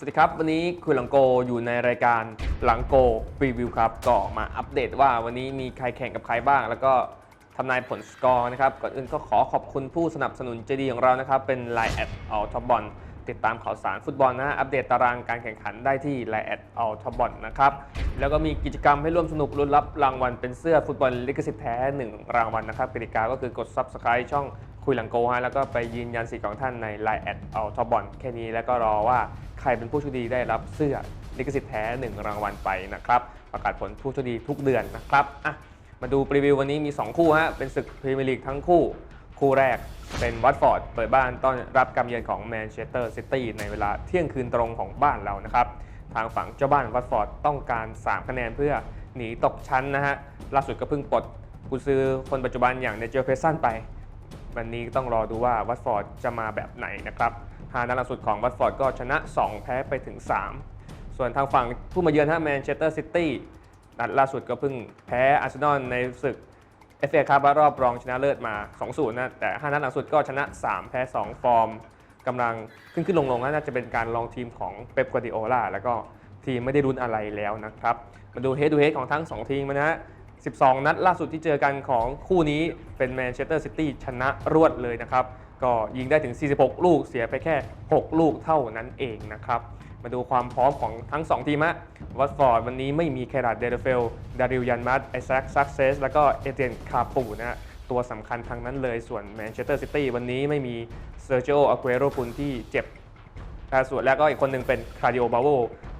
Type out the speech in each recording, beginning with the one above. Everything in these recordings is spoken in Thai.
สวัสดีครับ วันนี้คุยหลังโกอยู่ในรายการหลังโกรีวิวครับ ก็มาอัปเดตว่าวันนี้มีใครแข่งกับใครบ้าง แล้วก็ทำนายผลสกอร์นะครับ ก่อนอื่นก็ขอขอบคุณผู้สนับสนุนใจดีของเรานะครับ เป็น Line แอดเอาท็อปบอลติดตามข่าวสารฟุตบอลนะอัปเดตตารางการแข่งขันได้ที่ Line แอดเอาท็อปบอลนะครับ แล้วก็มีกิจกรรมให้ร่วมสนุกลุ้นรับรางวัลเป็นเสื้อฟุตบอลลิขสิทธิ์แท้1รางวัลนะครับกติกาก็คือกด Subscribe ช่อง คุยหลังโกฮะแล้วก็ไปยืนยันสิทธิ์ของท่านใน Line แอดเอาทอบอลแค่นี้แล้วก็รอว่าใครเป็นผู้โชคดีได้รับเสื้อลิขสิทธิ์แท้ 1 รางวัลไปนะครับประกาศผลผู้โชคดีทุกเดือนนะครับอะมาดูรีวิววันนี้มี 2 คู่ฮะเป็นศึกพรีเมียร์ลีกทั้งคู่ คู่แรกเป็นวัตฟอร์ดเปิดบ้านต้อนรับการเยือนของแมนเชสเตอร์ซิตี้ในเวลาเที่ยงคืนตรงของบ้านเรานะครับทางฝั่งเจ้าบ้านวัตฟอร์ดต้องการ 3 คะแนนเพื่อหนีตกชั้นนะฮะล่าสุดก็เพิ่งปลดกุนซือคนปัจจุบันอย่างเนเจอร์เพสันไป วันนี้ต้องรอดูว่าวัตฟอร์ดจะมาแบบไหนนะครับหานัดล่าสุดของวัตฟอร์ดก็ชนะ 2 แพ้ไปถึง 3 ส่วนทางฝั่งผู้มาเยือนฮะแมนเชสเตอร์ซิตี้นัดล่าสุดก็เพิ่งแพ้อาร์เซนอลในศึกเอฟเอคาร์บรอบรองชนะเลิศมา 2-0 นะ แต่ 5 นัดหลังสุดก็ชนะ 3 แพ้ 2 ฟอร์มกำลังขึ้นขึ้นลงลงน่าจะเป็นการลองทีมของเป๊ปกัวดิโอลาแล้วก็ทีมไม่ได้รุนอะไรแล้วนะครับ มาดูเฮด o ูเฮดของทั้ง 2 ทีมนะฮะ 12 นัดล่าสุดที่เจอกันของคู่นี้เป็นแมนเชสเตอร์ซิตี้ชนะรวดเลยนะครับ ก็ยิงได้ถึง 46 ลูกเสียไปแค่ 6 ลูกเท่านั้นเองนะครับ มาดูความพร้อมของทั้ง 2 ทีมะวัตฟอร์ดวันนี้ไม่มีแคราดเดเดเฟล ดาริลยันมัตไอแซคซักเซส แล้วก็เอเจนคาปูนะฮะตัวสำคัญทั้งนั้นเลยส่วนแมนเชสเตอร์ซิตี้วันนี้ไม่มีเซอร์ i ิโออา u เ r โรปุนที่เจ็บแต่ส่วนแล้วก็อีกคนหนึ่งเป็นคาร์ดิโอบาโว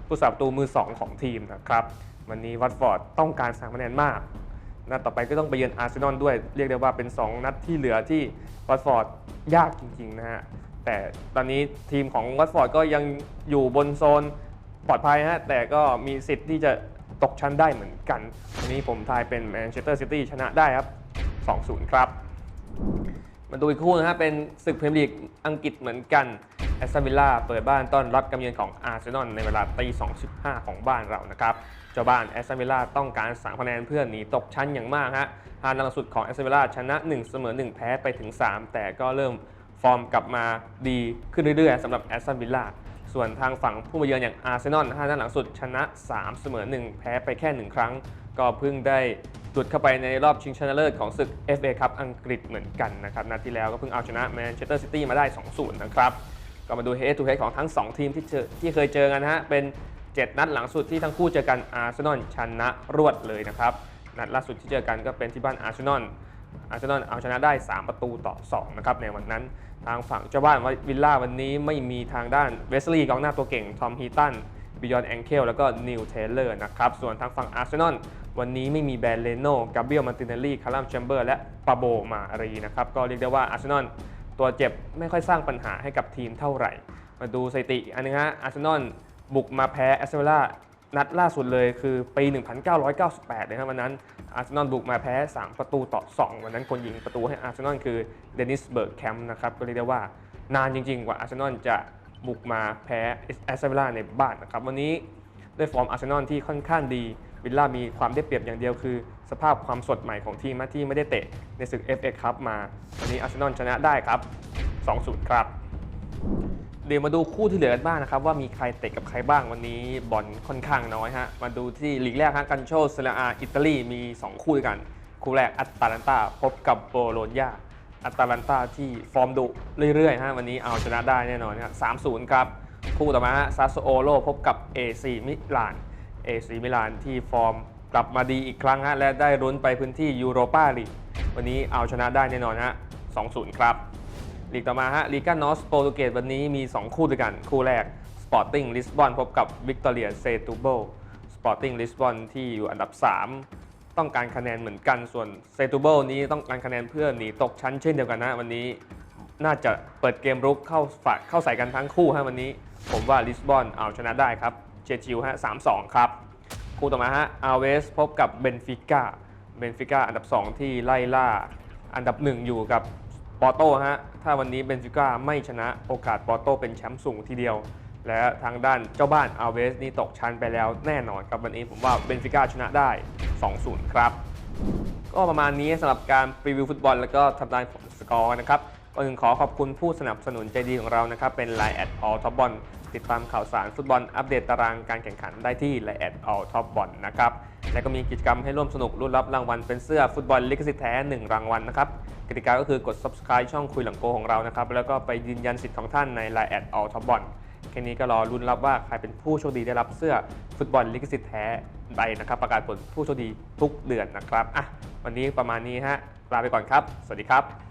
ผู้สับตูมือ 2 ของทีมนะครับ วันนี้วัตฟอร์ดต้องการ3คะแนนมากนัดต่อไปก็ต้องไปเยือนอาร์เซนอลด้วย เรียกได้ว่าเป็น 2 นัดที่เหลือที่วัตฟอร์ดยากจริงๆนะฮะ แต่ตอนนี้ทีมของวัตฟอร์ดก็ยังอยู่บนโซนปลอดภัยฮะ แต่ก็มีสิทธิ์ที่จะตกชั้นได้เหมือนกัน วันนี้ผมทายเป็นแมนเชสเตอร์ซิตี้ชนะได้ครับ 2-0 ครับ มาดูอีกคู่นะฮะ เป็นศึกพรีเมียร์ลีกอังกฤษเหมือนกัน แอสตันวิลล่าเปิดบ้านต้อนรับการเยือนของอาร์เซนอลในเวลาตี2.15 ของบ้านเรานะครับ เจ้าบ้านแอสตันวิลล่าต้องการ3คะแนนเพื่อหนีตกชั้นอย่างมากฮะฮานัดล่าสุดของแอสตันวิลล่าชนะ 1 เสมอ 1 แพ้ไปถึง 3 แต่ก็เริ่มฟอร์มกลับมาดีขึ้นเรื่อยๆสำหรับแอสตันวิลล่าส่วนทางฝั่งผู้มาเยือนอย่างอาร์เซนอลห้านัดหลังสุดชนะ 3 เสมอ 1 แพ้ไปแค่ 1 ครั้ง ก็เพิ่งได้หลุดเข้าไปในรอบชิงชนะเลิศของศึก FA คัพอังกฤษเหมือนกันนะครับนัดที่แล้วก็เพิ่งเอาชนะแมนเชสเตอร์ซิตี้มาได้ 2-0 นะครับ ก็มาดู head to head ของทั้ง 2 ทีมที่เจอที่เคยเจอกันนะฮะ เป็น 7 นัดหลังสุดที่ทั้งคู่เจอกันอาร์เซนอลชนะรวดเลยนะครับ นัดล่าสุดที่เจอกันก็เป็นที่บ้านอาร์เซนอลอาร์เซนอลเอาชนะได้ 3 ประตูต่อ 2 นะครับ ในวันนั้นทางฝั่งเจ้าบ้านวิลล่าวันนี้ไม่มีทางด้านเวสลีย์กองหน้าตัวเก่งทอมฮีตันบิยอนแองเคลแล้วก็นิวเทเลอร์นะครับส่วนทางฝั่งอาร์เซนอลวันนี้ไม่มีแบรนเลโน่กาเบียลมาตินเนลลี่คาร์ลัมแชมเบอร์และปาโบมารีนะครับก็เรียกได้ว่าอาร์เซนอล ตัวเจ็บไม่ค่อยสร้างปัญหาให้กับทีมเท่าไหร่ มาดูสถิติอันนึงฮะอาร์เซนอลบุกมาแพ้แอสเตอร์ล่านัดล่าสุดเลยคือปี 1998เลยครับวันนั้นอาร์เซนอลบุกมาแพ้ 3 ประตูต่อ 2 วันนั้นคนยิงประตูให้อาร์เซนอลคือเดนิสเบิร์กแคมป์นะครับก็เรียกได้ว่านานจริง ๆ กว่าอาร์เซนอลจะบุกมาแพ้แอสเตอร์ล่าในบ้านนะครับวันนี้ด้วยฟอร์มอาร์เซนอลที่ค่อนข้างดี วิลล่ามีความได้เปรียบอย่างเดียวคือ สภาพความสดใหม่ของทีมที่ไม่ได้เตะในศึก FA คัพมา วันนี้อาร์เซนอลชนะได้ครับ 2-0 ครับ เดี๋ยวมาดูคู่ที่เหลือกันบ้างนะครับ ว่ามีใครเตะกับใครบ้างวันนี้บอลค่อนข้างน้อยฮะ มาดูที่ลีกแรกฮะกันโชเซเรียอาอิตาลีมี 2 คู่ด้วยกัน คู่แรกอัตตาลันตาพบกับโบโลญญาอัตตาลันตาที่ฟอร์มดุเรื่อยๆฮะวันนี้เอาชนะได้แน่นอนฮะ3-0 ครับ คู่ต่อมาฮะซาโซโอโลพบกับ AC มิลาน AC มิลานที่ฟอร์มกลับมาดีอีกครั้งฮะและได้รุ้นไปพื้นที่ยูโรปาลีกวันนี้เอาชนะได้แน่นอนฮะ 2-0 ครับลีกต่อมาฮะลีกานอสโปรตุเกสวันนี้มี 2 คู่ด้วยกัน คู่แรก Sporting Lisbon พบกับ Victoria Setúbal Sporting Lisbon ที่อยู่อันดับ 3 ต้องการคะแนนเหมือนกันส่วน Setúbal นี้ต้องการคะแนนเพื่อหนีตกชั้นเช่นเดียวกันนะวันนี้น่าจะเปิดเกมรุกเข้าฝ่าเข้าใส่กันทั้งคู่ฮะวันนี้ ผมว่าลิสบอนเอาชนะได้ครับเชจิวฮะ3-2ครับ คู่ต่อมาฮะอาเวสพบกับเบนฟิก้าเบนฟิก้าอันดับ 2 ที่ไล่ล่า อันดับ 1 อยู่กับปอร์โต้ฮะถ้าวันนี้เบนฟิก้าไม่ชนะโอกาสปอร์โต้เป็นแชมป์สูงทีเดียว และทางด้านเจ้าบ้านอาเวสนี่ตกชั้นไปแล้วแน่นอนครับวันนี้ผมว่าเบนฟิก้าชนะได้ 2-0 ครับ ก็ประมาณนี้สำหรับการรีวิวฟุตบอล แล้วก็ทำนายผลสกอร์นะครับ ก่อนอื่นขอขอบคุณผู้สนับสนุนใจดีของเรานะครับ เป็น Line แอดออทบอลติดตามข่าวสารฟุตบอลอัปเดตตารางการแข่งขันได้ที่ไลน์แอดเอาท็อปบอลนะครับ และก็มีกิจกรรมให้ร่วมสนุกรุ่นรับรางวัลเป็นเสื้อฟุตบอลลิขสิทธิ์แท้ 1 รางวัลนะครับกติกาก็คือกด subscribe ช่องคุยหลังโกของเรานะครับแล้วก็ไปยืนยันสิทธิ์ของท่านใน Line แอดเอาท็อปบอลแค่นี้ก็รอลุ้นรับว่าใครเป็นผู้โชคดีได้รับเสื้อฟุตบอลลิขสิทธิ์แท้ใบนะครับ ประกาศผลผู้โชคดีทุกเดือนนะครับอะวันนี้ประมาณนี้ฮะลาไปก่อนครับ สวัสดีครับ